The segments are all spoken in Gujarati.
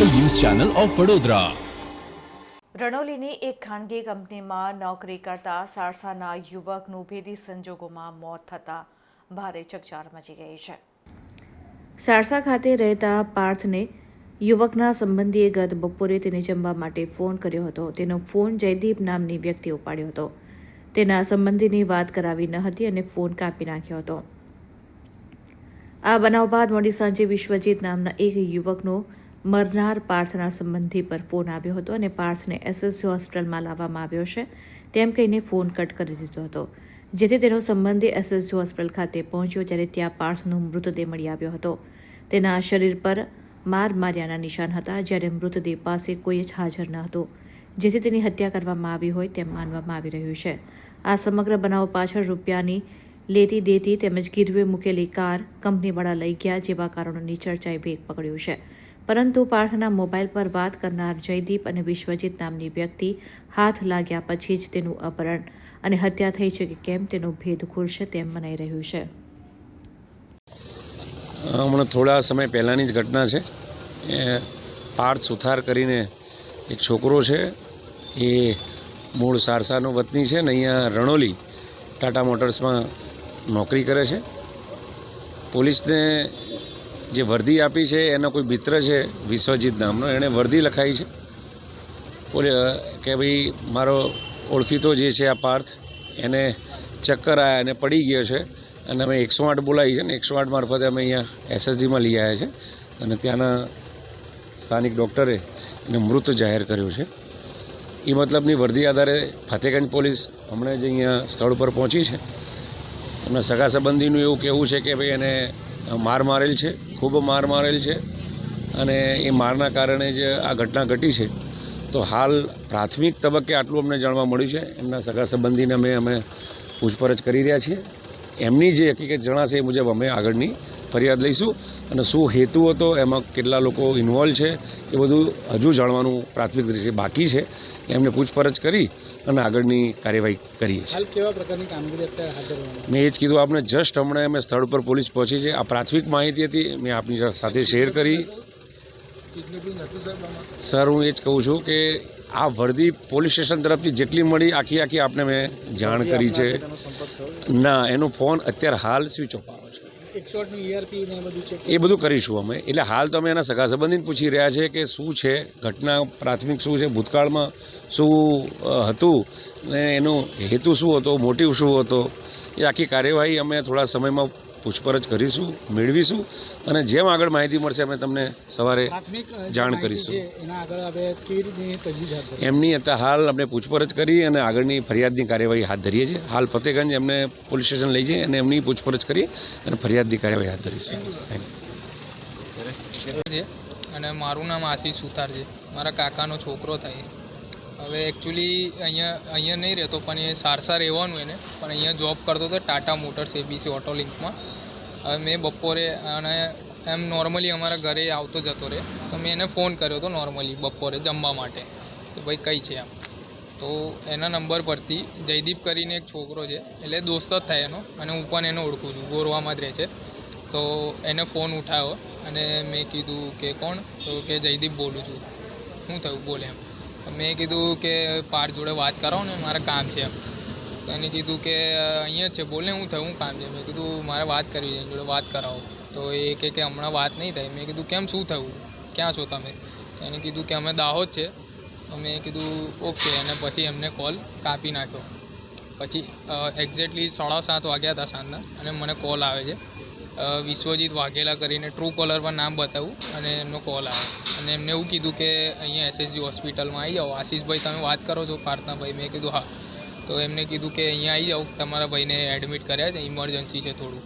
Channel of Vadodara. રણોલીની એક ખાનગી કંપનીમાં નોકરી કરતા સારસાના યુવકનું ભેદી સંજોગોમાં મોત થતાં ભારે ચકચાર મચી ગઈ છે. સારસા ખાતે રહેતા પાર્થને યુવકના સંબંધીએ ગત બપોરે તેને જમવા માટે ફોન કર્યો હતો. તેનો ફોન જયદીપ નામની વ્યક્તિ ઉપાડ્યો હતો. તેના સંબંધીની વાત કરાવી ન હતી અને ફોન કાપી નાખ્યો હતો. આ બનાવ બાદ મોડી સાંજે વિશ્વજીત નામના એક યુવકનો મરનાર પાર્થના સંબંધી પર ફોન આવ્યો હતો અને પાર્થને એસએસજી હોસ્પિટલમાં લાવવામાં આવ્યો છે, તેમ કહીને ફોન કટ કરી દીધો હતો. જેથી તેનો સંબંધી એસએસજી હોસ્પિટલ ખાતે પહોંચ્યો ત્યારે ત્યાં પાર્થનો મૃતદેહ મળી આવ્યો હતો. તેના શરીર પર માર માર્યાના નિશાન હતા જ્યારે મૃતદેહ પાસે કોઈ જ હાજર ન હતો. જેથી તેની હત્યા કરવામાં આવી હોય તેમ માનવામાં આવી રહ્યું છે. આ સમગ્ર બનાવ પાછળ રૂપિયાની લેતી દેતી તેમજ ગીરવે મૂકેલી કાર કંપનીવાળા લઈ ગયા જેવા કારણોની ચર્ચાએ વેગ પકડ્યું છે. પરંતુ પાર્થના મોબાઈલ પર વાત કરનાર જયદીપ અને વિશ્વજીત નામની વ્યક્તિ હાથ લાગ્યા પછી જ તેનું અપહરણ અને હત્યા થઈ છે કે કેમ તેનો ભેદ ખુલશે તેમ મનાઈ રહ્યું છે. હમણાં થોડા સમય પહેલાંની જ ઘટના છે. એ પાર્થ સુથાર કરીને એક છોકરો છે. એ મૂળ સારસાનો વતની છે ને અહીંયા રણોલી ટાટા મોટર્સમાં નોકરી કરે છે. પોલીસને જે વર્દી આપી છે, એનો કોઈ મિત્ર છે, વિશ્વજીત નામનો, એણે વર્દી લખાઈ છે. કે ભાઈ, મારો ઓળખીતો જે છે આ પાર્થ, એને ચક્કર આવ્યા અને પડી ગયો છે. અને અમે એકસો આઠ બોલાવી છે ને, એકસો આઠ મારફતે અમે અહીંયા એસએસજીમાં લઈ આવ્યા છે. અને ત્યાંના સ્થાનિક ડૉક્ટરે એને મૃત જાહેર કર્યો છે. એ મતલબની વર્દી આધારે ફતેગંજ પોલીસ હમણાં જ અહીંયા સ્થળ પર પહોંચી છે. એમના સગા સંબંધીનું એવું કહેવું છે કે ભાઈ, એને માર મારેલ છે, ખૂબ માર મારેલ છે. અને એ મારના કારણે જ આ ઘટના ઘટી છે, તો હાલ પ્રાથમિક તબક્કે આટલું અમને જાણવા મળ્યું છે. એમના સગા સંબંધીને અમે અમે પૂછપરછ કરી રહ્યા છીએ. એમની જે હકીકત જણાશે એ મુજબ અમે આગળની ફરિયાદ લઈશું અને શું હેતુ હતો એમાં કેટલા લોકો ઇન્વોલ્વ છે એ બધું હજુ જાણવાનું પ્રાથમિક રીતે બાકી છે. એમને પૂછપરછ કરી અને આગળની કાર્યવાહી કરીએ છીએ. મેં એ જ કીધું આપણે જસ્ટ હમણાં અમે સ્થળ પર પોલીસ પહોંચી છે. આ પ્રાથમિક માહિતી હતી મેં આપની સાથે શેર કરી. સર હું એ જ કહું છું કે આ વર્દી પોલીસ સ્ટેશન તરફથી જેટલી મળી આખી આખી આપને મેં જાણ કરી છે? ના એનો ફોન અત્યારે હાલ સ્વિચ ઓફ આવે છે. ને એ બધું કરીશું અમે. એટલે હાલ તો અમે એના સગા સંબંધીને પૂછી રહ્યા છે કે શું છે, ઘટના પ્રાથમિક શું છે, ભૂતકાળમાં શું હતું ને એનો હેતુ શું હતો મોટિવ શું હતો. એ આખી કાર્યવાહી અમે થોડા સમયમાં પૂછપરછ કરીશું મેળવીશું અને જેમ આગળ માહિતી મળશે અમે તમને સવારે જાણ કરીશું. એમની અત્યારે હાલ આપણે પૂછપરછ કરી અને આગળની ફરિયાદની કાર્યવાહી હાથ ધરીએ છીએ. હાલ ફતેગંજ એમને પોલીસ સ્ટેશન લઈ જઈએ અને એમની પૂછપરછ કરી અને ફરિયાદની કાર્યવાહી હાથ ધરીશું. થેન્ક યુ છે અને મારું નામ આશીષ સુથાર છે. મારા કાકાનો છોકરો થાય હવે એકચ્યુઅલી અહીંયા અહીંયા નહીં રહેતો, પણ એ સારસા રહેવાનું એને. પણ અહીંયા જોબ કરતો હતો ટાટા મોટર્સ એબીસી ઓટો લિંકમાં હવે મેં બપોરે અને એમ નોર્મલી અમારા ઘરે આવતો જતો રહે. તો મેં એને ફોન કર્યો હતો નોર્મલી બપોરે જમવા માટે. કે ભાઈ કઈ છે એમ. તો એના નંબર પરથી જયદીપ કરીને એક છોકરો છે, એટલે દોસ્ત જ થાય એનો. અને હું પણ એને ઓળખું છું, ગોરવામાં જ રહે છે. તો એને ફોન ઉઠાવ્યો અને મેં કીધું કે કોણ? તો કે જયદીપ બોલું છું. શું થયું? બોલે એમ. મેં કીધું કે પાર્થ જોડે વાત કરાવો ને, મારે કામ છે તો એને કીધું કે, અહીંયા જ છે, બોલે હું થયું કામ છે. મેં કીધું, મારે વાત કરવી છે જોડે વાત કરાવો. તો એ કહે કે હમણાં વાત નહીં થાય મેં કીધું, કેમ શું થયું? ક્યાં છો તમે? તો એને કીધું કે અમે દાહોદ છે. તો મેં કીધું, ઓકે. અને પછી એમને કોલ કાપી નાખ્યો. પછી એક્ઝેક્ટલી સાડા સાત વાગ્યા હતા સાંજના અને મને કોલ આવે છે. વિશ્વજીત વાઘેલા કરીને ટ્રુ કોલર પર નામ બતાવું અને એમનો કોલ આવ્યો અને એમને એવું કીધું કે અહીંયા એસએસજી હોસ્પિટલમાં આવી જાઓ. આશીષભાઈ, તમે વાત કરો છો પાર્થનાભાઈ. મેં કીધું, હા. તો એમને કીધું કે અહીંયા આવી જાઓ. તમારા ભાઈને એડમિટ કર્યા છે. ઇમરજન્સી છે થોડું.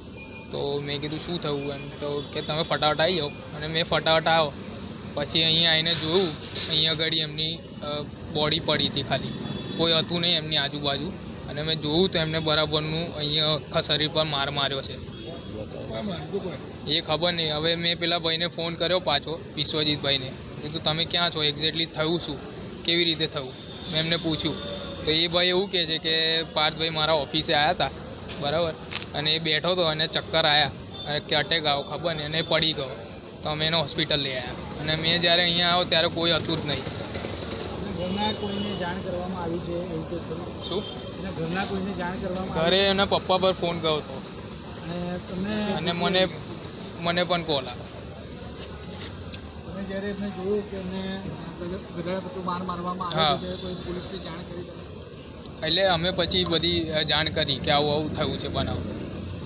તો મેં કીધું, શું થયું? એમ. તો કે, તમે ફટાફટ આવી જાઓ. અને મેં ફટાફટ આવ્યો પછી અહીંયા આવીને જોયું. અહીંયા આગળ એમની બોડી પડી હતી ખાલી. કોઈ હતું નહીં એમની આજુબાજુ. અને મેં જોયું તો એમને બરાબરનું અહીંયા આખા શરીર પર માર માર્યો છે. એ ખબર નહીં. હવે મેં પેલા ભાઈને ફોન કર્યો પાછો વિશ્વજીતભાઈને. કીધું તમે ક્યાં છો? એક્ઝેક્ટલી થયું શું? કેવી રીતે થયું? મેં એમને પૂછ્યું. તો એ ભાઈ એવું કહે છે કે પાર્થભાઈ મારા ઓફિસે આવ્યા હતા બરાબર? અને એ બેઠો હતો અને ચક્કર આવ્યા અને કે અટેક આવો ખબર નહીં. અને પડી ગયો. તો અમે એને હોસ્પિટલ લઈ આવ્યા અને મેં જ્યારે અહીંયા આવ્યો ત્યારે કોઈ હતું જ નહીં. શું? ઘરે એના પપ્પા પર ફોન ગયો હતો. અને તમે અને મને મને પણ કોલ આવ્યો તમે જ્યારે એમને જોયું કે એમને ગધેડા પટ્ટું માર મારવામાં હા. આવે છે કોઈ પોલીસને જાણ કરી એટલે અમે પછી બધી જાણ કરી કે આવું આવું થયું છે બનાવ.